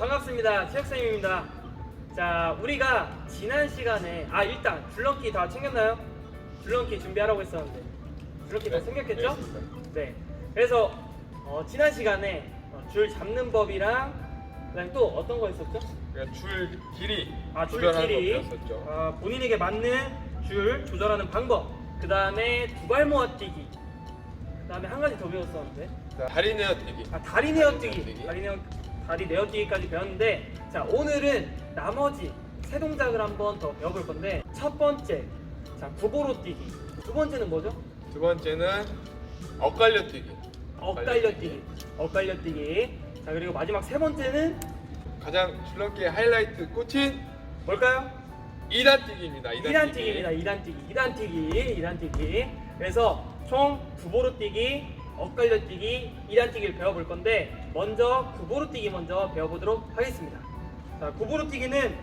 반갑습니다. 체육쌤입니다. 자, 우리가 지난 시간에 아 일단 줄넘기 다 챙겼나요? 줄넘기 준비하라고 했었는데 줄넘기 다 네, 챙겼겠죠? 네. 그래서 어, 지난 시간에 어, 줄 잡는 법이랑 그다음에 또 어떤 거 했었죠? 그러니까 줄 길이 아, 줄 조절하는 길이. 거 배웠었죠. 아, 본인에게 맞는 줄 조절하는 방법. 그 다음에 두 발 모아뛰기. 그 다음에 한 가지 더 배웠었는데. 자, 다리 내어뛰기. 아 다리 내어뛰기 내어뛰기. 다리 내어 다리 내어뛰기까지 배웠는데 자 오늘은 나머지 세 동작을 한번 더 배워볼 건데 첫 번째 자 구보로 뛰기 두 번째는 뭐죠? 두 번째는 엇갈려 뛰기. 엇갈려 뛰기 엇갈려 뛰기 자 그리고 마지막 세 번째는 가장 줄넘기의 하이라이트 꽂힌 뭘까요? 2단 뛰기입니다. 2단, 2단 뛰기입니다 2단 뛰기 2단 뛰기 2단 뛰기 그래서 총 구보로 뛰기 엇갈려 뛰기 2단 뛰기를 배워볼 건데 먼저 구보로 뛰기 먼저 배워보도록 하겠습니다 자 구보로 뛰기는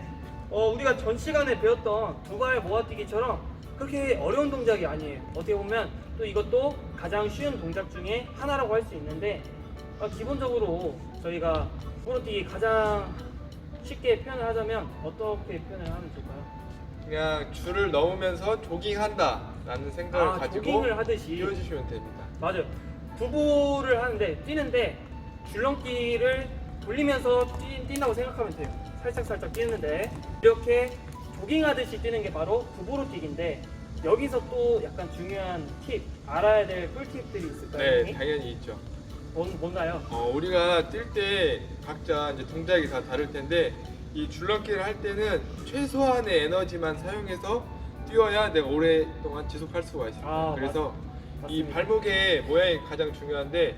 어, 우리가 전 시간에 배웠던 두 발 모아 뛰기처럼 그렇게 어려운 동작이 아니에요 어떻게 보면 또 이것도 가장 쉬운 동작 중에 하나라고 할 수 있는데 아, 기본적으로 저희가 구보로 뛰기 가장 쉽게 표현을 하자면 어떻게 표현을 하면 좋을까요? 그냥 줄을 넘으면서 조깅한다라는 생각을 아, 가지고 조깅을 하듯이. 뛰어주시면 됩니다. 맞아요. 두보를 하는데 뛰는데 줄넘기를 돌리면서 뛰, 뛴다고 생각하면 돼요. 살짝 살짝 뛰는데 이렇게 조깅하듯이 뛰는 게 바로 두보로 뛰기인데 여기서 또 약간 중요한 팁 알아야 될 꿀팁들이 있을까요? 네, 선생님? 당연히 있죠. 뭔, 뭔가요? 어, 우리가 뛸 때 각자 이제 동작이 다 다를 텐데 이 줄넘기를 할 때는 최소한의 에너지만 사용해서 뛰어야 내가 오랫동안 지속할 수가 있습니다. 아, 그래서 맞- 이 맞습니다. 발목의 모양이 가장 중요한데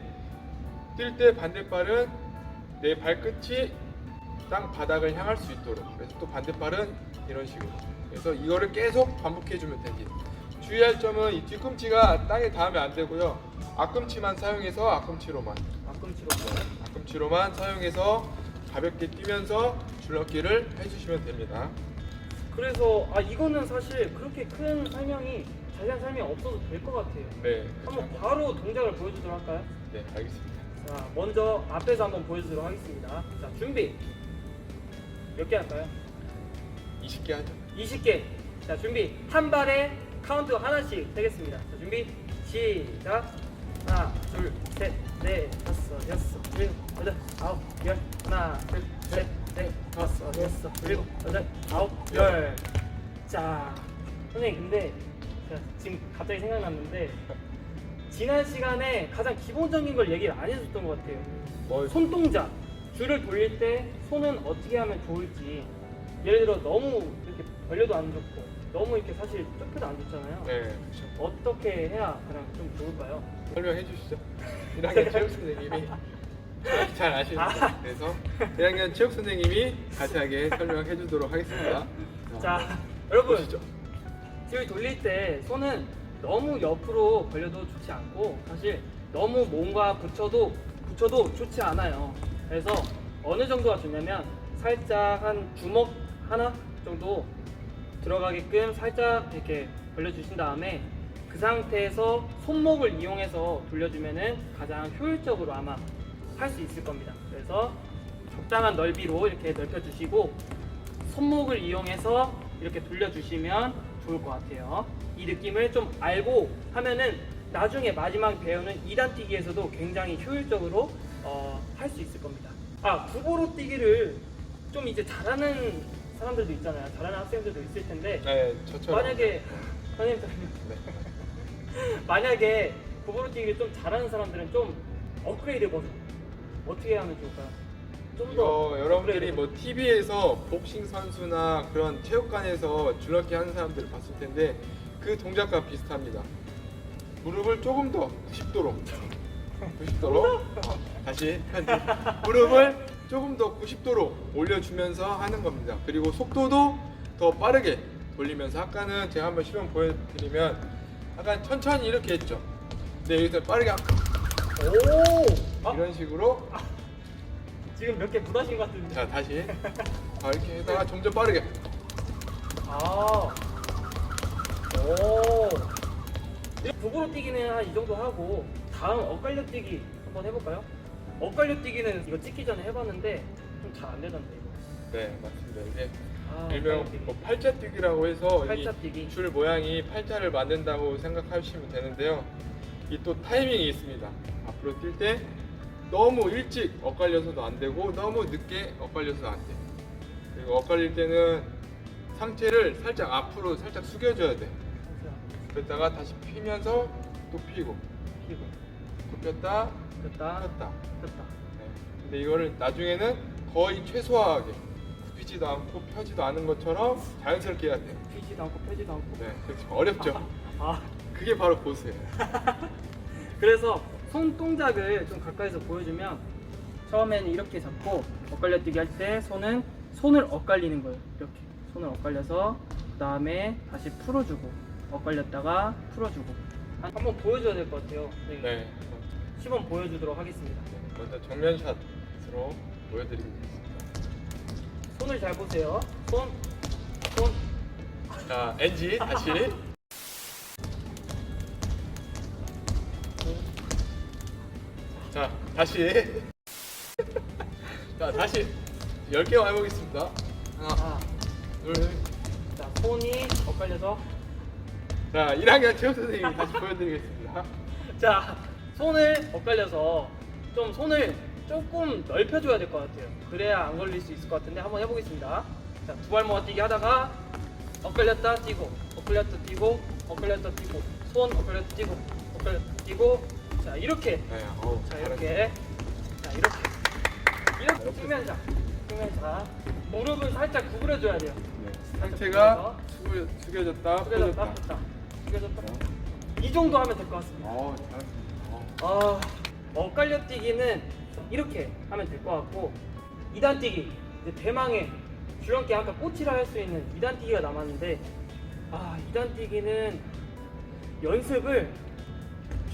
뛸 때 반대발은 내 발끝이 땅 바닥을 향할 수 있도록 그래서 또 반대발은 이런 식으로 그래서 이거를 계속 반복해 주면 됩니다. 주의할 점은 이 뒤꿈치가 땅에 닿으면 안 되고요. 앞꿈치만 사용해서 앞꿈치로만 앞꿈치로 앞꿈치로만 사용해서 가볍게 뛰면서 줄넘기를 해주시면 됩니다. 그래서 아 이거는 사실 그렇게 큰 설명이 자세한 설명이 없어도 될 것 같아요. 네, 한번 바로 동작을 보여주도록 할까요? 네 알겠습니다. 자, 먼저 앞에서 한번 보여주도록 하겠습니다. 자, 준비. 몇 개 할까요? 20개 하죠. 20개. 자, 준비. 한 발에 카운트 하나씩 세겠습니다. 자, 준비. 시작. 하나, 둘, 셋, 넷, 다섯, 여섯, 일곱, 여덟, 아홉, 열. 하나, 둘, 셋, 넷, 다섯, 여섯, 일곱, 여덟, 아홉, 열. 자, 선생님, 근데 지금 갑자기 생각났는데 지난 시간에 가장 기본적인 걸 얘기를 안 해줬던 것 같아요. 뭐 손동작 줄을 돌릴 때 손은 어떻게 하면 좋을지 예를 들어 너무 이렇게 벌려도 안 좋고 너무 이렇게 사실 좁혀도 안 좋잖아요 네, 그렇죠. 어떻게 해야 가장 좀 좋을까요? 설명해 주시죠. 1학년 체육 선생님이 잘 아시는 거 그래서 1학년 체육 선생님이 자세하게 설명해 주도록 하겠습니다. 자 여러분 보시죠. 줄 돌릴 때 손은 너무 옆으로 벌려도 좋지 않고 사실 너무 몸과 붙여도 붙여도 좋지 않아요. 그래서 어느 정도가 좋냐면 살짝 한 주먹 하나 정도 들어가게끔 살짝 이렇게 벌려주신 다음에 그 상태에서 손목을 이용해서 돌려주면은 가장 효율적으로 아마 할 수 있을 겁니다. 그래서 적당한 넓이로 이렇게 넓혀주시고 손목을 이용해서 이렇게 돌려주시면 좋을 것 같아요. 이 느낌을 좀 알고 하면은 나중에 마지막 배우는 2단 뛰기에서도 굉장히 효율적으로 어, 할 수 있을 겁니다. 아, 구보로 뛰기를 좀 이제 잘하는 사람들도 있잖아요. 잘하는 학생들도 있을 텐데 네, 저처럼. 만약에 선생님 네. 만약에 구보로 뛰기를 좀 잘하는 사람들은 좀 업그레이드 버전 어떻게 하면 좋을까요? 좀 이거 여러분들이 뭐 TV에서 복싱 선수나 그런 체육관에서 줄넘기 하는 사람들 을 봤을 텐데 그 동작과 비슷합니다. 무릎을 조금 더 90도로 90도로 다시 편집 무릎을 조금 더 90도로 올려주면서 하는 겁니다. 그리고 속도도 더 빠르게 돌리면서 아까는 제가 한번 시범 보여드리면 약간 천천히 이렇게 했죠. 네 여기서 빠르게 오! 아, 이런 식으로 지금 몇 개 묻어신 것 같은데. 자 다시 아, 이렇게 해다가 점점 빠르게 아. 오. 이 북으로 뛰기는 한 이 정도 하고 다음 엇갈려 뛰기 한번 해볼까요? 엇갈려 뛰기는 이거 찍기 전에 해봤는데 좀 잘 안 되던데 이거. 네 맞습니다. 이게 아, 일명. 뭐 팔자 뛰기라고 해서 팔자 뛰기. 이 줄 모양이 팔자를 만든다고 생각하시면 되는데요. 이 또 타이밍이 있습니다. 앞으로 뛸 때 너무 일찍 엇갈려서도 안 되고 너무 늦게 엇갈려서도 안 돼. 그리고 엇갈릴 때는 상체를 살짝 앞으로 살짝 숙여줘야 돼. 그랬다가 다시 피면서 또 피고 피고 굽혔다 됐다 폈다. 됐다. 네. 근데 이거를 나중에는 거의 최소화하게 굽히지도 않고 펴지도 않은 것처럼 자연스럽게 해야 돼요. 피지도 않고 펴지도 않고. 네, 그렇죠. 어렵죠. 아 그게 바로 고수예요. 그래서 손 동작을 좀 가까이서 보여주면 처음에는 이렇게 잡고 엇갈려뛰기 할 때 손은 손을 엇갈리는 거예요. 이렇게 손을 엇갈려서 그 다음에 다시 풀어주고 엇갈렸다가 풀어주고 한- 한번 보여줘야 될 것 같아요. 네. 네. 시범 보여주도록 하겠습니다. 먼저 정면샷으로 보여드리겠습니다. 손을 잘 보세요. 손, 손. 자, NG 다시. 자, 다시. 자, 다시 10개 해보겠습니다. 하나, 아, 둘. 자 손이 엇갈려서 자, 1학년 체육 선생님이 다시 보여드리겠습니다. 자 손을 엇갈려서 좀 손을 조금 넓혀줘야 될 것 같아요. 그래야 안 걸릴 수 있을 것 같은데 한번 해보겠습니다. 자 두 발모아 뛰기 하다가 엇갈렸다 뛰고 엇갈렸다 뛰고 엇갈렸다 뛰고 손 엇갈렸다 뛰고 엇갈렸다 뛰고 자 이렇게 네, 어우, 자. 이렇게 자 이렇게 이렇게 측면자 측면자 무릎을 살짝 구부려줘야 돼요. 네, 상체가 숙여, 숙여졌다, 숙여졌다 펴졌다. 폈다 숙여졌다 폈다. 이 정도 하면 될 것 같습니다. 어, 잘했습니다. 어. 아, 엇갈려 뛰기는 이렇게 하면 될 것 같고 2단 뛰기 이제 대망의 줄넘기 아까 꽃이라 할 수 있는 2단 뛰기가 남았는데 아 2단 뛰기는 연습을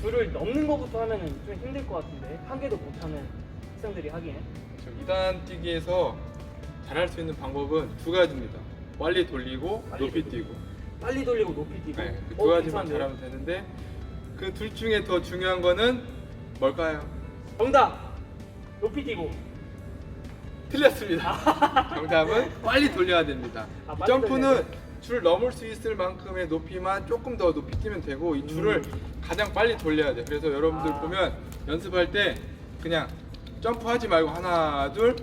줄을 넘는 것부터 하면은 좀 힘들 것 같은데 한 개도 못하는 학생들이 하기엔 저 2단 뛰기에서 잘할 수 있는 방법은 두 가지입니다. 빨리 돌리고 빨리 높이 돌리고. 뛰고. 빨리 돌리고 높이 뛰고 네, 그 어, 두 가지만 괜찮은데요? 잘하면 되는데 그 둘 중에 더 중요한 거는 뭘까요? 정답 높이 뛰고 틀렸습니다. 정답은 빨리 돌려야 됩니다. 아, 이 빨리 점프는 돌려야 줄 넘을 수 있을 만큼의 높이만 조금 더 높이 뛰면 되고 이 줄을 음. 가장 빨리 돌려야 돼요. 그래서 여러분들 아. 보면 연습할 때 그냥 점프하지 말고 하나 둘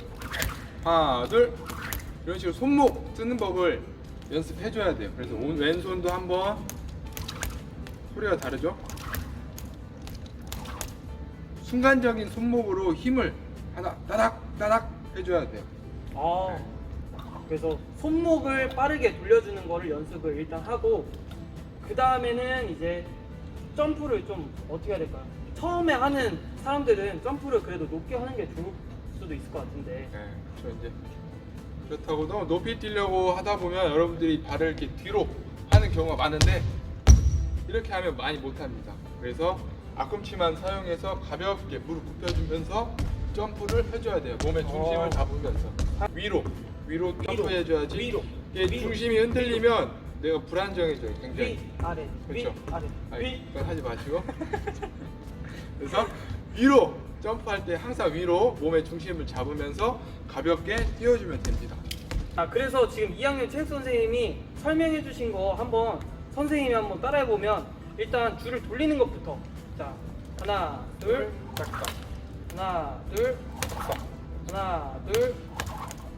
하나 둘 이런 식으로 손목 쓰는 법을 연습해 줘야 돼요. 그래서 온 왼손도 한번 소리가 다르죠? 순간적인 손목으로 힘을 하나 따닥 따닥 해줘야 돼요. 아, 그래서 손목을 빠르게 돌려주는 거를 연습을 일단 하고 그 다음에는 이제 점프를 좀 어떻게 해야 될까요? 처음에 하는 사람들은 점프를 그래도 높게 하는 게 좋을 수도 있을 것 같은데 네, 그렇죠 이제 그렇다고도 높이 뛰려고 하다 보면 여러분들이 발을 이렇게 뒤로 하는 경우가 많은데 이렇게 하면 많이 못합니다. 그래서 앞꿈치만 사용해서 가볍게 무릎 굽혀주면서 점프를 해줘야 돼요. 몸의 중심을 어. 잡으면서 위로 위로 점프해줘야지. 위로, 이게 위로, 중심이 흔들리면 내가 불안정해져요. 굉장히. 위 아래 위 그렇죠. 아래 아니, 위 그건 하지 마시고. 그래서 위로 점프할 때 항상 위로 몸의 중심을 잡으면서 가볍게 띄워주면 됩니다. 아 그래서 지금 2학년 체육 선생님이 설명해 주신 거 한번 선생님이 한번 따라해 보면 일단 줄을 돌리는 것부터 자 하나 둘 짝짝. 하나 둘 하나 둘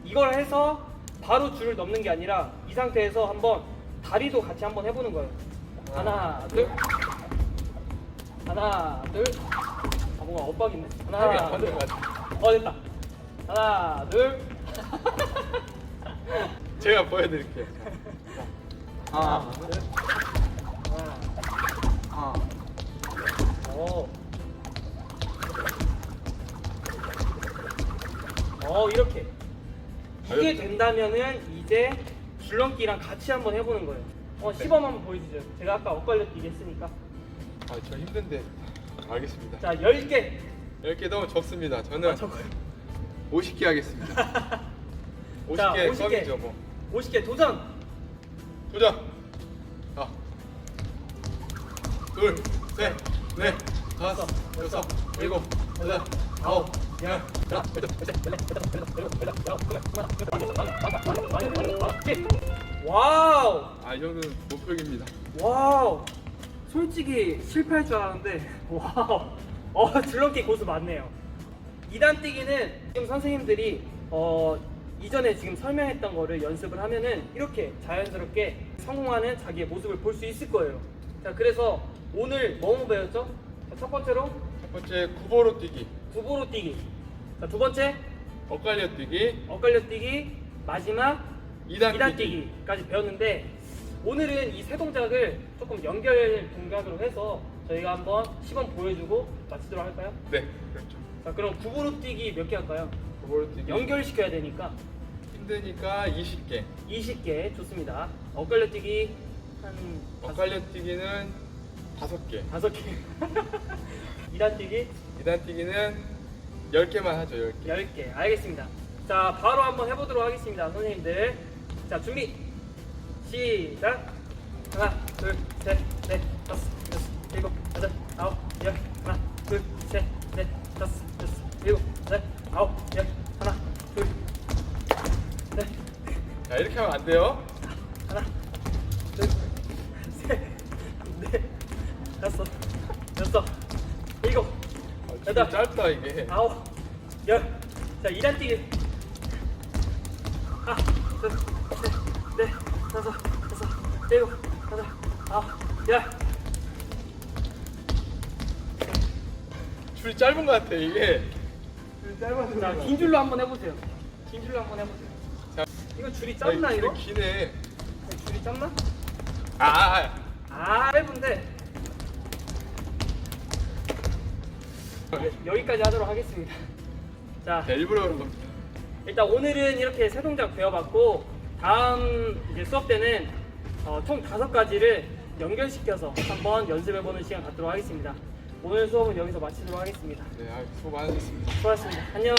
이걸 해서 바로 줄을 넘는 게 아니라 이 상태에서 한번 다리도 같이 한번 해보는 거예요. 하나 둘. 하나 둘 아 뭔가 엇박이네 합이 안 하나 것 둘어 됐다. 하나 둘. 제가 보여드릴게요. 하나, 둘 하나 하나. 어. 어 이렇게 이게 된다면은 이제 줄넘기랑 같이 한번 해보는 거예요. 어 네. 시범 한번 보여주죠. 제가 아까 엇갈려 뛰기 했으니까. 아, 저 힘든데. 알겠습니다. 자 10개. 10개 너무 적습니다. 저는 아 저거. 50개 하겠습니다. 자, 50개 50개. 껌이죠, 뭐. 50개 도전. 도전! 자. 둘, 셋, 넷, 다섯, 여섯, 일곱, 여덟, 아홉, 와우! 아, 이 정도는 목표입니다. 와우! 솔직히 실패할 줄 알았는데, 와우! 어, 줄넘기 고수 맞네요. 2단 뛰기는 지금 선생님들이, 어, 이전에 지금 설명했던 거를 연습을 하면은 이렇게 자연스럽게 성공하는 자기의 모습을 볼 수 있을 거예요. 자, 그래서 오늘 뭐뭐 배웠죠? 자, 첫 번째로 첫 번째, 구보로 뛰기, 구보로 뛰기. 자, 두 번째 엇갈려 뛰기, 엇갈려 뛰기. 마지막 2단, 2단 뛰기. 뛰기까지 배웠는데 오늘은 이 세 동작을 조금 연결 동작으로 해서 저희가 한번 시범 보여주고 마치도록 할까요? 네, 그렇죠. 자 그럼 구보로 뛰기 몇 개 할까요? 구보로 뛰기. 연결시켜야 되니까 힘드니까 20개. 20개 좋습니다. 엇갈려 뛰기 한 엇갈려 뛰기는 5개. 5개 2단 뛰기 2단 뛰기는 10개만 하죠, 10개. 10개. 알겠습니다. 자 바로 한번 해보도록 하겠습니다 선생님들. 자 준비. 시작. 하나 둘 셋 넷 다섯 여섯 일곱 여덟 아홉 열. 하나 둘 셋 넷 다섯 여섯 일곱 여덟 아홉 열. 하나 둘 넷 자, 이렇게 하면 안 돼요. 여덟 짧다, 이게. 아홉, 열. 자, 2단 뛰기. 하나, 둘, 셋, 넷, 다섯, 여섯, 일곱, 여덟, 아홉, 열. 줄이 짧은 것 같아, 이게. 자, 긴 줄로 한번 해보세요. 긴 줄로 한번 해보세요. 자, 이거 줄이 아, 짧나, 줄이 이거? 기네. 줄이 짧나? 아, 아, 아, 짧은데. 여기까지 하도록 하겠습니다. 자, 자, 일부러 그런 겁니다. 일단 오늘은 이렇게 세 동작 배워봤고 다음 이제 수업 때는 어, 총 다섯 가지를 연결시켜서 한번 연습해보는 시간 갖도록 하겠습니다. 오늘 수업은 여기서 마치도록 하겠습니다. 네, 아, 수고 많으셨습니다. 수고하셨습니다. 안녕.